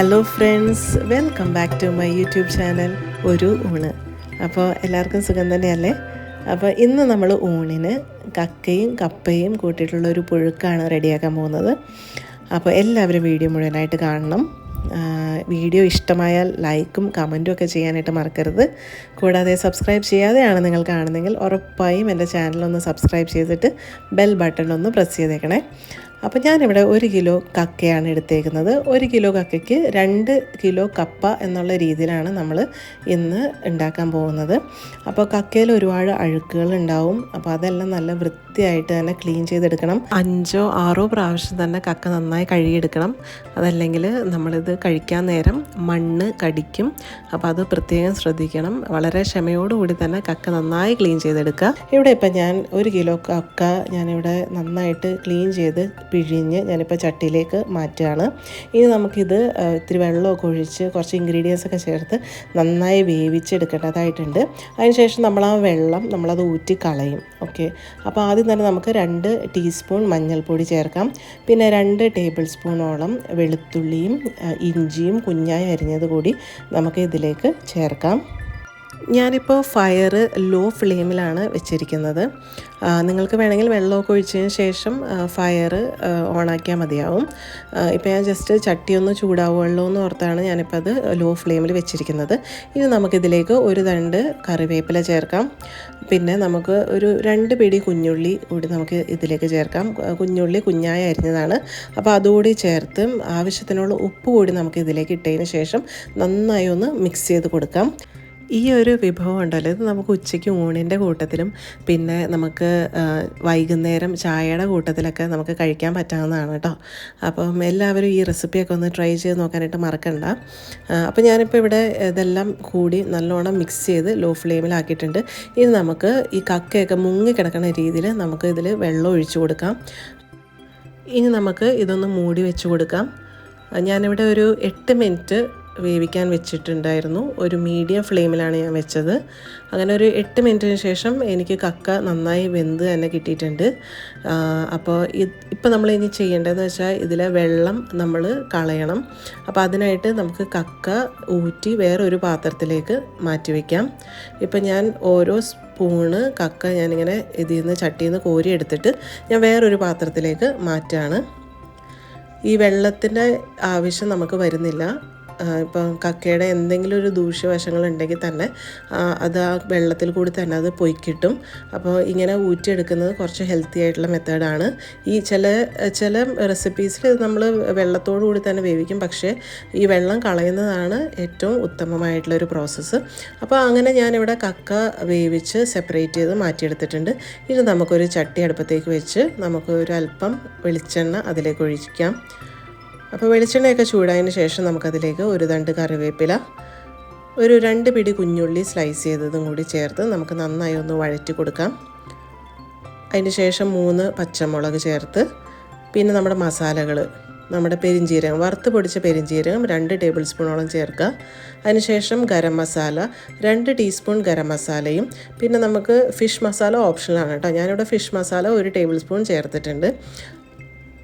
Hello friends welcome back to my YouTube channel ഒരു ഊണ്. അപ്പോൾ എല്ലാവർക്കും സുഖം തന്നെയല്ലേ? അപ്പോൾ ഇന്ന് നമ്മൾ ഊണിന് കക്കയും കപ്പയും കൂട്ടിയിട്ടുള്ള ഒരു പുഴുക്കാണ് റെഡിയാക്കാൻ പോകുന്നത്. അപ്പോൾ എല്ലാവരും വീഡിയോ മുഴുവനായിട്ട് കാണണം. വീഡിയോ ഇഷ്ടമായാൽ ലൈക്കും കമന്റും ഒക്കെ ചെയ്യാനായിട്ട് മറക്കരുത്. കൂടാതെ സബ്സ്ക്രൈബ് ചെയ്യാതെയാണ് നിങ്ങൾ കാണുന്നതെങ്കിൽ ഉറപ്പായും എന്റെ ചാനലൊന്ന് സബ്സ്ക്രൈബ് ചെയ്തിട്ട് ബെൽ ബട്ടൺ ഒന്ന് പ്രസ് ചെയ്തേക്കണേ. അപ്പോൾ ഞാനിവിടെ ഒരു കിലോ കക്കയാണ് എടുത്തേക്കുന്നത്. ഒരു കിലോ കക്കയ്ക്ക് രണ്ട് കിലോ കപ്പ എന്നുള്ള രീതിയിലാണ് നമ്മൾ ഇന്ന് ഉണ്ടാക്കാൻ പോകുന്നത്. അപ്പോൾ കക്കയിൽ ഒരുപാട് അഴുക്കുകൾ ഉണ്ടാവും. അപ്പോൾ അതെല്ലാം നല്ല വൃത്തിയായിട്ട് തന്നെ ക്ലീൻ ചെയ്തെടുക്കണം. അഞ്ചോ ആറോ പ്രാവശ്യം തന്നെ കക്ക നന്നായി കഴുകിയെടുക്കണം. അതല്ലെങ്കിൽ നമ്മളിത് കഴിക്കാൻ നേരം മണ്ണ് കടിക്കും. അപ്പോൾ അത് പ്രത്യേകം ശ്രദ്ധിക്കണം. വളരെ ക്ഷമയോടുകൂടി തന്നെ കക്ക നന്നായി ക്ലീൻ ചെയ്തെടുക്കുക. ഇവിടെ ഇപ്പം ഞാൻ ഒരു കിലോ കക്ക ഞാനിവിടെ നന്നായിട്ട് ക്ലീൻ ചെയ്ത് പിഴിഞ്ഞ് ഞാനിപ്പോൾ ചട്ടിയിലേക്ക് മാറ്റുകയാണ്. ഇനി നമുക്കിത് ഇത്തിരി വെള്ളമൊക്കെ ഒഴിച്ച് കുറച്ച് ഇൻഗ്രീഡിയൻസ് ഒക്കെ ചേർത്ത് നന്നായി വേവിച്ചെടുക്കേണ്ടതായിട്ടുണ്ട് അതിനുശേഷം നമ്മൾ ആ വെള്ളം നമ്മളത് ഊറ്റി കളയും. ഓക്കെ. അപ്പോൾ ആദ്യം തന്നെ നമുക്ക് രണ്ട് ടീസ്പൂൺ മഞ്ഞൾപ്പൊടി ചേർക്കാം. പിന്നെ രണ്ട് ടേബിൾ സ്പൂണോളം വെളുത്തുള്ളിയും ഇഞ്ചിയും കുഞ്ഞായി അരിഞ്ഞത് കൂടി നമുക്ക് ഇതിലേക്ക് ചേർക്കാം. ഞാനിപ്പോൾ ഫയർ ലോ ഫ്ലെയിമിലാണ് വെച്ചിരിക്കുന്നത്. നിങ്ങൾക്ക് വേണമെങ്കിൽ വെള്ളമൊക്കെ ഒഴിച്ചതിന് ശേഷം ഫയർ ഓണാക്കിയാൽ മതിയാവും. ഇപ്പോൾ ഞാൻ ജസ്റ്റ് ചട്ടി ഒന്ന് ചൂടാവുള്ളൂ എന്ന് ഓർത്താണ് ഞാനിപ്പോൾ അത് ലോ ഫ്ലെയിമിൽ വെച്ചിരിക്കുന്നത്. ഇനി നമുക്കിതിലേക്ക് ഒരു തണ്ട് കറിവേപ്പില ചേർക്കാം. പിന്നെ നമുക്ക് ഒരു രണ്ട് പിടി കുഞ്ഞുള്ളി കൂടി നമുക്ക് ഇതിലേക്ക് ചേർക്കാം. കുഞ്ഞുള്ളി കുഞ്ഞായി അരിഞ്ഞതാണ്. അപ്പോൾ അതുകൂടി ചേർത്ത് ആവശ്യത്തിനുള്ള ഉപ്പ് കൂടി നമുക്ക് ഇതിലേക്ക് ഇട്ടതിന് ശേഷം നന്നായി ഒന്ന് മിക്സ് ചെയ്ത് കൊടുക്കാം. ഈ ഒരു വിഭവം ഉണ്ടല്ലോ. ഇത് നമുക്ക് ഉച്ചയ്ക്ക് ഊണിന്റെ കൂട്ടത്തിലും പിന്നെ നമുക്ക് വൈകുന്നേരം ചായയുടെ കൂട്ടത്തിലൊക്കെ നമുക്ക് കഴിക്കാൻ പറ്റാവുന്നതാണ് കേട്ടോ. അപ്പം എല്ലാവരും ഈ റെസിപ്പിയൊക്കെ ഒന്ന് ട്രൈ ചെയ്ത് നോക്കാനായിട്ട് മറക്കണ്ട. അപ്പം അപ്പോൾ ഞാനിപ്പോൾ ഇവിടെ ഇതെല്ലാം കൂടി നല്ലോണം മിക്സ് ചെയ്ത് ലോ ഫ്ലെയിമിലാക്കിയിട്ടുണ്ട്. ഇനി നമുക്ക് ഈ കക്കയൊക്കെ മുങ്ങി കിടക്കുന്ന രീതിയിൽ നമുക്ക് ഇതിൽ വെള്ളം ഒഴിച്ചു കൊടുക്കാം. ഇനി നമുക്ക് ഇതൊന്ന് മൂടി വെച്ച് കൊടുക്കാം. ഞാനിവിടെ ഒരു എട്ട് മിനിറ്റ് വേവിക്കാൻ വെച്ചിട്ടുണ്ടായിരുന്നു. ഒരു മീഡിയം ഫ്ലെയിമിലാണ് ഞാൻ വെച്ചത്. അങ്ങനെ ഒരു എട്ട് മിനിറ്റിന് ശേഷം എനിക്ക് കക്ക നന്നായി വെന്ത് തന്നെ കിട്ടിയിട്ടുണ്ട്. അപ്പോൾ ഇപ്പോൾ നമ്മൾ ഇനി ചെയ്യേണ്ടതെന്ന് വെച്ചാൽ ഇതിലെ വെള്ളം നമ്മൾ കളയണം. അപ്പോൾ അതിനായിട്ട് നമുക്ക് കക്ക ഊറ്റി വേറൊരു പാത്രത്തിലേക്ക് മാറ്റി വയ്ക്കാം ഇപ്പം ഞാൻ ഓരോ സ്പൂണ് കക്ക ഞാനിങ്ങനെ ഇതിൽ നിന്ന് ചട്ടിയിൽ നിന്ന് കോരി എടുത്തിട്ട് ഞാൻ വേറൊരു പാത്രത്തിലേക്ക് മാറ്റുകയാണ് ഈ വെള്ളത്തിന്റെ ആവശ്യം നമുക്ക് വരുന്നില്ല. ഇപ്പം കക്കയുടെ എന്തെങ്കിലും ഒരു ദൂഷ്യവശങ്ങൾ ഉണ്ടെങ്കിൽ തന്നെ അത് ആ വെള്ളത്തിൽ കൂടി തന്നെ അത് പൊയ്ക്കിട്ടും. കിട്ടും അപ്പോൾ ഇങ്ങനെ ഊറ്റിയെടുക്കുന്നത് കുറച്ച് ഹെൽത്തി ആയിട്ടുള്ള മെത്തേഡാണ് ഈ ചില ചില റെസിപ്പീസിൽ നമ്മൾ വെള്ളത്തോടു കൂടി തന്നെ വേവിക്കും. പക്ഷേ ഈ വെള്ളം കളയുന്നതാണ് ഏറ്റവും ഉത്തമമായിട്ടുള്ള ഒരു പ്രോസസ്സ് അപ്പോൾ അങ്ങനെ ഞാനിവിടെ കക്ക വേവിച്ച് സെപ്പറേറ്റ് ചെയ്ത് മാറ്റിയെടുത്തിട്ടുണ്ട്. ഇനി നമുക്കൊരു ചട്ടി അടുപ്പത്തേക്ക് വെച്ച് നമുക്ക് ഒരു അല്പം വെളിച്ചെണ്ണ അതിലേക്ക് ഒഴിക്കാം. അപ്പോൾ വെളിച്ചെണ്ണയൊക്കെ ചൂടായതിന് ശേഷം നമുക്കതിലേക്ക് ഒരു തണ്ട് കറിവേപ്പില ഒരു രണ്ട് പിടി കുഞ്ഞുള്ളി സ്ലൈസ് ചെയ്തതും കൂടി ചേർത്ത് നമുക്ക് നന്നായി ഒന്ന് വഴറ്റി കൊടുക്കാം. അതിന് ശേഷം മൂന്ന് പച്ചമുളക് ചേർത്ത് പിന്നെ നമ്മുടെ മസാലകൾ നമ്മുടെ പെരിഞ്ചീരകം വറുത്ത് പൊടിച്ച പെരിഞ്ചീരകം രണ്ട് ടേബിൾ സ്പൂണോളം ചേർക്കുക. അതിനുശേഷം ഗരം മസാല രണ്ട് ടീസ്പൂൺ ഗരം മസാലയും പിന്നെ നമുക്ക് ഫിഷ് മസാല ഓപ്ഷനാണ് കേട്ടോ. ഞാനിവിടെ ഫിഷ് മസാല ഒരു ടേബിൾ സ്പൂൺ ചേർത്തിട്ടുണ്ട്.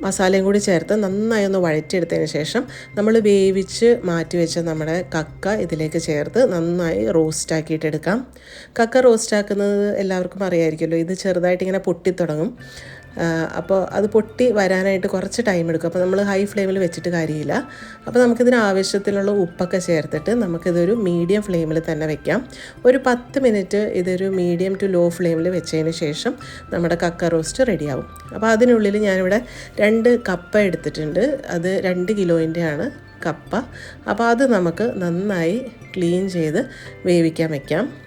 മസാലയും കൂടി ചേർത്ത് നന്നായി ഒന്ന് വഴറ്റിയെടുത്തതിന് ശേഷം നമ്മൾ വേവിച്ച് മാറ്റി വെച്ച നമ്മുടെ കക്ക ഇതിലേക്ക് ചേർത്ത് നന്നായി റോസ്റ്റാക്കിയിട്ടെടുക്കാം കക്ക റോസ്റ്റാക്കുന്നത് എല്ലാവർക്കും അറിയാമായിരിക്കുമല്ലോ ഇത് ചെറുതായിട്ട് ഇങ്ങനെ പൊട്ടിത്തുടങ്ങും. അപ്പോൾ അത് പൊട്ടി വരാനായിട്ട് കുറച്ച് ടൈം എടുക്കും. അപ്പോൾ നമ്മൾ ഹൈ ഫ്ലെയിമിൽ വെച്ചിട്ട് കാര്യമില്ല. അപ്പോൾ നമുക്കിതിന് ആവശ്യത്തിലുള്ള ഉപ്പൊക്കെ ചേർത്തിട്ട് നമുക്കിതൊരു മീഡിയം ഫ്ലെയിമിൽ തന്നെ വെക്കാം. ഒരു പത്ത് മിനിറ്റ് ഇതൊരു മീഡിയം ടു ലോ ഫ്ലെയിമിൽ വെച്ചതിന് ശേഷം നമ്മുടെ കക്ക റോസ്റ്റ് റെഡിയാവും അപ്പോൾ അതിനുള്ളിൽ ഞാനിവിടെ രണ്ട് കപ്പ എടുത്തിട്ടുണ്ട്. അത് രണ്ട് കിലോയിന്റെയാണ് കപ്പ. അപ്പോൾ അത് നമുക്ക് നന്നായി ക്ലീൻ ചെയ്ത് വേവിക്കാൻ വെക്കാം.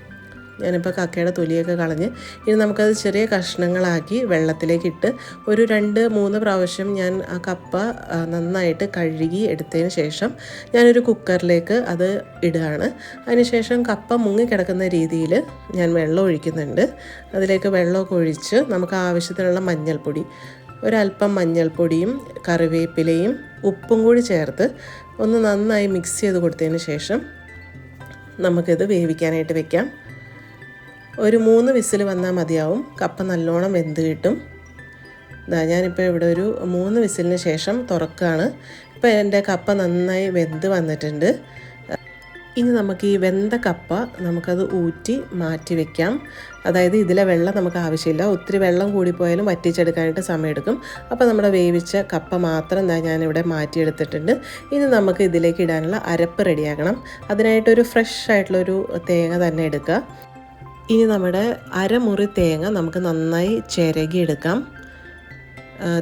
ഞാനിപ്പോൾ കക്കയുടെ തൊലിയൊക്കെ കളഞ്ഞ് ഇനി നമുക്കത് ചെറിയ കഷ്ണങ്ങളാക്കി വെള്ളത്തിലേക്ക് ഇട്ട് ഒരു രണ്ട് മൂന്ന് പ്രാവശ്യം ഞാൻ ആ കപ്പ നന്നായിട്ട് കഴുകി എടുത്തതിന് ശേഷം ഞാനൊരു കുക്കറിലേക്ക് അത് ഇടുകയാണ്. അതിനുശേഷം കപ്പ മുങ്ങി കിടക്കുന്ന രീതിയിൽ ഞാൻ വെള്ളം ഒഴിക്കുന്നുണ്ട്. അതിലേക്ക് വെള്ളമൊക്കെ ഒഴിച്ച് നമുക്ക് ആവശ്യത്തിനുള്ള മഞ്ഞൾപ്പൊടി ഒരല്പം മഞ്ഞൾപ്പൊടിയും കറിവേപ്പിലയും ഉപ്പും കൂടി ചേർത്ത് ഒന്ന് നന്നായി മിക്സ് ചെയ്ത് കൊടുത്തതിന് ശേഷം നമുക്കിത് വേവിക്കാനായിട്ട് വെക്കാം. ഒരു മൂന്ന് വിസിൽ വന്നാൽ മതിയാവും. കപ്പ നല്ലോണം വെന്ത് കിട്ടും. ഇതാ ഞാനിപ്പോൾ ഇവിടെ ഒരു മൂന്ന് വിസിലിന് ശേഷം തുറക്കുകയാണ് ഇപ്പോൾ എന്റെ കപ്പ നന്നായി വെന്ത് വന്നിട്ടുണ്ട്. ഇനി നമുക്ക് ഈ വെന്ത കപ്പ നമുക്കത് ഊറ്റി മാറ്റി വെക്കാം. അതായത് ഇതിലെ വെള്ളം നമുക്ക് ആവശ്യമില്ല. ഒത്തിരി വെള്ളം കൂടിപ്പോയാലും വറ്റിച്ചെടുക്കാനായിട്ട് സമയമെടുക്കും. അപ്പോൾ നമ്മുടെ വേവിച്ച കപ്പ മാത്രം എന്താ ഞാനിവിടെ മാറ്റിയെടുത്തിട്ടുണ്ട്. ഇനി നമുക്ക് ഇതിലേക്ക് ഇടാനുള്ള അരപ്പ് റെഡിയാക്കണം അതിനായിട്ടൊരു ഫ്രഷ് ആയിട്ടുള്ളൊരു തേങ്ങ തന്നെ എടുക്കുക. ഇനി നമ്മുടെ അരമുറി തേങ്ങ നമുക്ക് നന്നായി ചിരകിയെടുക്കാം.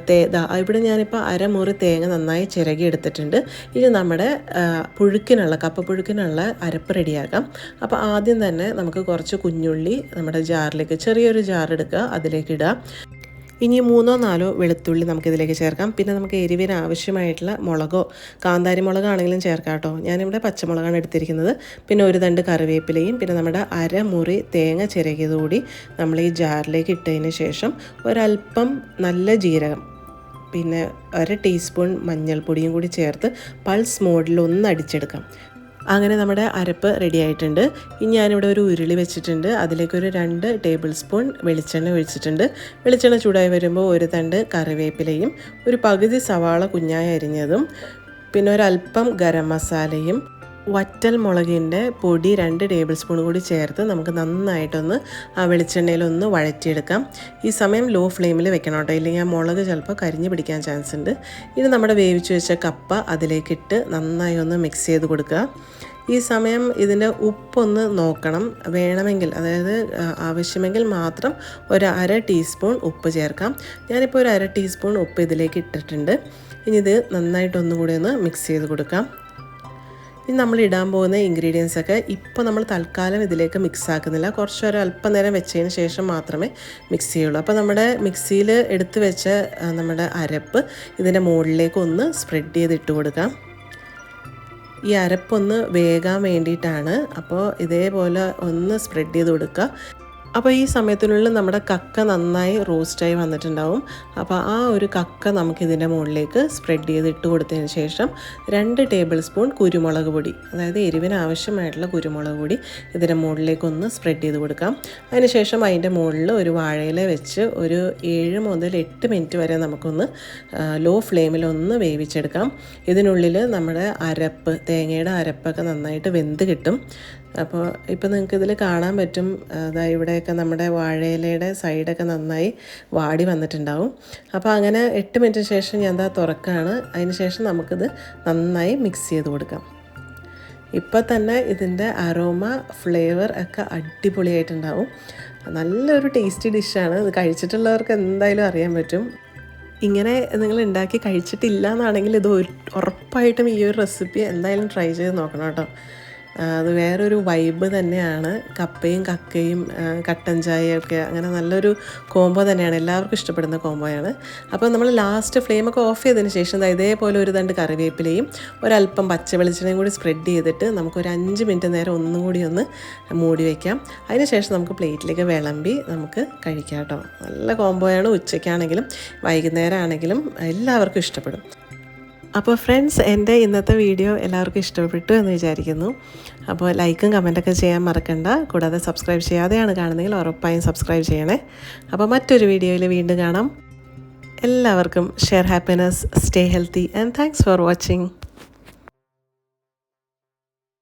തേ ഇവിടെ ഞാനിപ്പോൾ അരമുറി തേങ്ങ നന്നായി ചിരകി എടുത്തിട്ടുണ്ട് ഇനി നമ്മുടെ പുഴുക്കിനുള്ള കപ്പ പുഴുക്കിനുള്ള അരപ്പ് റെഡിയാക്കാം. അപ്പോൾ ആദ്യം തന്നെ നമുക്ക് കുറച്ച് കുഞ്ഞുള്ളി നമ്മുടെ ജാറിലേക്ക് ചെറിയൊരു ജാർ എടുക്കുക അതിലേക്ക് ഇടുക ഇനി മൂന്നോ നാലോ വെളുത്തുള്ളി നമുക്കിതിലേക്ക് ചേർക്കാം. പിന്നെ നമുക്ക് എരിവിന് ആവശ്യമായിട്ടുള്ള മുളകോ കാന്താരി മുളകാണെങ്കിലും ചേർക്കാം കേട്ടോ. ഞാനിവിടെ പച്ചമുളകാണ് എടുത്തിരിക്കുന്നത്. പിന്നെ ഒരു തണ്ട് കറിവേപ്പിലയും പിന്നെ നമ്മുടെ അരമുറി തേങ്ങ ചിരകിയതുകൂടി നമ്മൾ ഈ ജാറിലേക്ക് ഇട്ടതിന് ശേഷം ഒരല്പം നല്ല ജീരകം പിന്നെ അര ടീസ്പൂൺ മഞ്ഞൾപ്പൊടിയും കൂടി ചേർത്ത് പൾസ് മോഡിൽ ഒന്ന് അടിച്ചെടുക്കാം. അങ്ങനെ നമ്മുടെ അരപ്പ് റെഡി ആയിട്ടുണ്ട്. ഇനി ഞാനിവിടെ ഒരു ഉരുളി വെച്ചിട്ടുണ്ട്. അതിലേക്കൊരു രണ്ട് ടേബിൾ സ്പൂൺ വെളിച്ചെണ്ണ ഒഴിച്ചിട്ടുണ്ട്. വെളിച്ചെണ്ണ ചൂടായി വരുമ്പോൾ ഒരു തണ്ട് കറിവേപ്പിലയും ഒരു പകുതി സവാള കുഞ്ഞായി അരിഞ്ഞതും പിന്നെ ഒരല്പം ഗരം മസാലയും വറ്റൽ മുളകിന്റെ പൊടി രണ്ട് ടേബിൾ സ്പൂൺ കൂടി ചേർത്ത് നമുക്ക് നന്നായിട്ടൊന്ന് ആ വെളിച്ചെണ്ണയിലൊന്ന് വഴറ്റിയെടുക്കാം. ഈ സമയം ലോ ഫ്ലെയിമിൽ വെക്കണം കേട്ടോ. ഇല്ലെങ്കിൽ ആ മുളക് ചിലപ്പോൾ കരിഞ്ഞ് പിടിക്കാൻ ചാൻസ് ഉണ്ട്. ഇനി നമ്മുടെ വേവിച്ച് വെച്ച കപ്പ അതിലേക്കിട്ട് നന്നായി ഒന്ന് മിക്സ് ചെയ്ത് കൊടുക്കുക. ഈ സമയം ഇതിന്റെ ഉപ്പൊന്ന് നോക്കണം. വേണമെങ്കിൽ അതായത് ആവശ്യമെങ്കിൽ മാത്രം ഒരു അര ടീസ്പൂൺ ഉപ്പ് ചേർക്കാം. ഞാനിപ്പോൾ ഒരു അര ടീസ്പൂൺ ഉപ്പ് ഇതിലേക്ക് ഇട്ടിട്ടുണ്ട്. ഇനി ഇത് നന്നായിട്ടൊന്നുകൂടി ഒന്ന് മിക്സ് ചെയ്ത് കൊടുക്കാം. ഇനി നമ്മൾ ഇടാൻ പോകുന്ന ഇൻഗ്രീഡിയൻസ് ഒക്കെ ഇപ്പോൾ നമ്മൾ തൽക്കാലം ഇതിലേക്ക് മിക്സ് ആക്കുന്നില്ല. കുറച്ച് ഒരു അല്പം നേരം വെച്ചതിന് ശേഷം മാത്രമേ മിക്സ് ചെയ്യുള്ളൂ. അപ്പോൾ നമ്മുടെ മിക്സിയിൽ എടുത്ത് വെച്ച നമ്മുടെ അരപ്പ് ഇതിന്റെ മുകളിലേക്ക് ഒന്ന് സ്പ്രെഡ് ചെയ്ത് ഇട്ട് കൊടുക്കാം. ഈ അരപ്പൊന്ന് വേകാൻ വേണ്ടിയിട്ടാണ്. അപ്പോൾ ഇതേപോലെ ഒന്ന് സ്പ്രെഡ് ചെയ്ത് കൊടുക്കുക. അപ്പോൾ ഈ സമയത്തിനുള്ളിൽ നമ്മുടെ കക്ക നന്നായി റോസ്റ്റായി വന്നിട്ടുണ്ടാവും. അപ്പോൾ ആ ഒരു കക്ക നമുക്കിതിന്റെ മുകളിലേക്ക് സ്പ്രെഡ് ചെയ്ത് ഇട്ട് കൊടുത്തതിന് ശേഷം രണ്ട് ടേബിൾ സ്പൂൺ കുരുമുളക് പൊടി അതായത് എരിവിന് ആവശ്യമായിട്ടുള്ള കുരുമുളക് പൊടി ഇതിന്റെ മുകളിലേക്കൊന്ന് സ്പ്രെഡ് ചെയ്ത് കൊടുക്കാം. അതിനുശേഷം അതിന്റെ മുകളിൽ ഒരു വാഴയില വെച്ച് ഒരു ഏഴ് മുതൽ എട്ട് മിനിറ്റ് വരെ നമുക്കൊന്ന് ലോ ഫ്ലെയിമിൽ ഒന്ന് വേവിച്ചെടുക്കാം. ഇതിനുള്ളിൽ നമ്മുടെ അരപ്പ് തേങ്ങയുടെ അരപ്പൊക്കെ നന്നായിട്ട് വെന്ത് കിട്ടും. അപ്പോൾ ഇപ്പോൾ നിങ്ങൾക്ക് ഇതിൽ കാണാൻ പറ്റും അതാ ഇവിടെയൊക്കെ നമ്മുടെ വാഴയിലയുടെ സൈഡൊക്കെ നന്നായി വാടി വന്നിട്ടുണ്ടാവും. അപ്പോൾ അങ്ങനെ എട്ട് മിനിറ്റ് ശേഷം ഞാൻ എന്താ തുറക്കുകയാണ്. അതിന് ശേഷം നമുക്കിത് നന്നായി മിക്സ് ചെയ്ത് കൊടുക്കാം. ഇപ്പോൾ തന്നെ ഇതിന്റെ അരോമ ഫ്ലേവർ ഒക്കെ അടിപൊളിയായിട്ടുണ്ടാവും. നല്ലൊരു ടേസ്റ്റി ഡിഷാണ് ഇത് കഴിച്ചിട്ടുള്ളവർക്ക് എന്തായാലും അറിയാൻ പറ്റും. ഇങ്ങനെ നിങ്ങൾ ഉണ്ടാക്കി കഴിച്ചിട്ടില്ല എന്നാണെങ്കിൽ ഇത് ഉറപ്പായിട്ടും ഈ ഒരു റെസിപ്പി എന്തായാലും ട്രൈ ചെയ്ത് നോക്കണം കേട്ടോ. അത് വേറൊരു വൈബ് തന്നെയാണ്. കപ്പയും കക്കയും കട്ടൻ ചായയൊക്കെ അങ്ങനെ നല്ലൊരു കോംബോ തന്നെയാണ്. എല്ലാവർക്കും ഇഷ്ടപ്പെടുന്ന കോംബോയാണ് അപ്പോൾ നമ്മൾ ലാസ്റ്റ് ഫ്ലെയിമൊക്കെ ഓഫ് ചെയ്തതിന് ശേഷം ഇതേപോലെ ഒരു തണ്ട് കറിവേപ്പിലയും ഒരല്പം പച്ച വെളിച്ചെണ്ണയും കൂടി സ്പ്രെഡ് ചെയ്തിട്ട് നമുക്കൊരു അഞ്ച് മിനിറ്റ് നേരം ഒന്നും കൂടി ഒന്ന് മൂടി വയ്ക്കാം അതിനുശേഷം നമുക്ക് പ്ലേറ്റിലേക്ക് വിളമ്പി നമുക്ക് കഴിക്കാം കേട്ടോ. നല്ല കോംബോയാണ് ഉച്ചയ്ക്കാണെങ്കിലും വൈകുന്നേരം ആണെങ്കിലും എല്ലാവർക്കും ഇഷ്ടപ്പെടും. അപ്പോൾ ഫ്രണ്ട്സ് എന്റെ ഇന്നത്തെ വീഡിയോ എല്ലാവർക്കും ഇഷ്ടപ്പെട്ടു എന്ന് വിചാരിക്കുന്നു. അപ്പോൾ ലൈക്കും കമന്റൊക്കെ ചെയ്യാൻ മറക്കണ്ട. കൂടാതെ സബ്സ്ക്രൈബ് ചെയ്യാതെയാണ് കാണുന്നതെങ്കിൽ ഉറപ്പായും സബ്സ്ക്രൈബ് ചെയ്യണേ. അപ്പോൾ മറ്റൊരു വീഡിയോയിൽ വീണ്ടും കാണാം. എല്ലാവർക്കും share happiness stay healthy and thanks for watching